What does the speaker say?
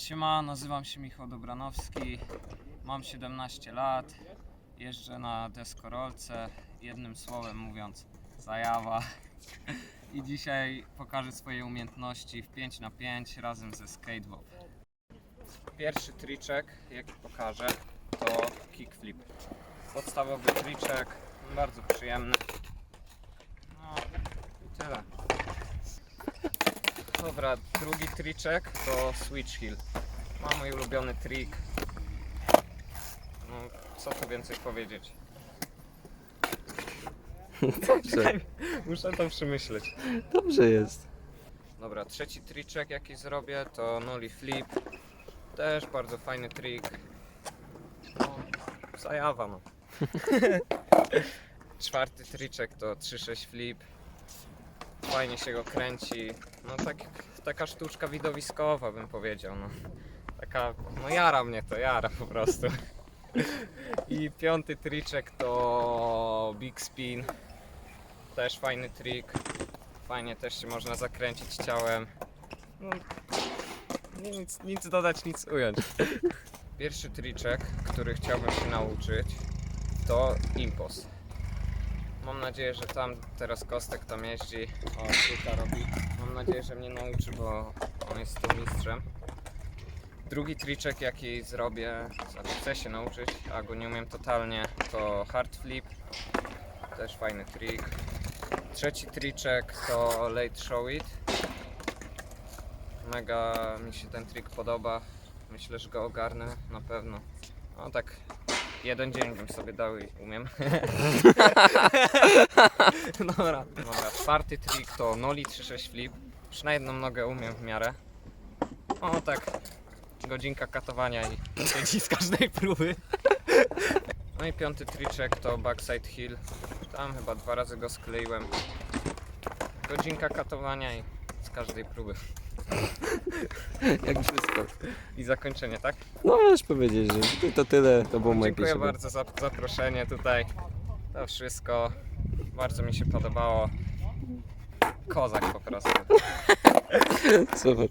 Siema, nazywam się Michał Dobranowski, mam 17 lat, jeżdżę na deskorolce, jednym słowem mówiąc zajawa i dzisiaj pokażę swoje umiejętności w 5 na 5 razem ze skateboard. Pierwszy triczek, jaki pokażę, to kickflip. Podstawowy triczek, bardzo przyjemny. No i tyle. Dobra, drugi triczek to switch heel. Ma mój ulubiony trik. No, co tu więcej powiedzieć? Dobrze, Muszę to przemyśleć. dobrze jest. Dobra, trzeci triczek jaki zrobię to nollie flip. Też bardzo fajny trik. No, zajawa no. Czwarty triczek to 3-6 flip. Fajnie się go kręci. No tak, taka sztuczka widowiskowa bym powiedział. No. Taka, no jara mnie to, jara po prostu. I piąty triczek to big spin. Też fajny trik. Fajnie też się można zakręcić ciałem. No, nic, nic dodać, nic ująć. Pierwszy triczek, który chciałbym się nauczyć, to impos. Mam nadzieję, że tam teraz Kostek tam jeździ, o truka robi. Mam nadzieję, że mnie nauczy, bo on jest tu mistrzem. Drugi triczek, jaki zrobię, znaczy chcę się nauczyć, a go nie umiem totalnie, to hard flip. Też fajny trik. Trzeci triczek to late show it. Mega mi się ten trik podoba. Myślę, że go ogarnę na pewno. No tak, jeden dzień bym sobie dał i umiem. dobra, dobra. Czwarty trik to noli 3-6 flip. Już na jedną nogę umiem w miarę. O tak, godzinka katowania i siedzi z każdej próby. No i piąty triczek to backside hill. Tam chyba dwa razy go skleiłem. Godzinka katowania i z każdej próby. Jak wszystko. I zakończenie, tak? No możesz powiedzieć, że to tyle, to było moje Dziękuję bardzo za zaproszenie tutaj. To wszystko. Bardzo mi się podobało. Kozak po prostu. Super.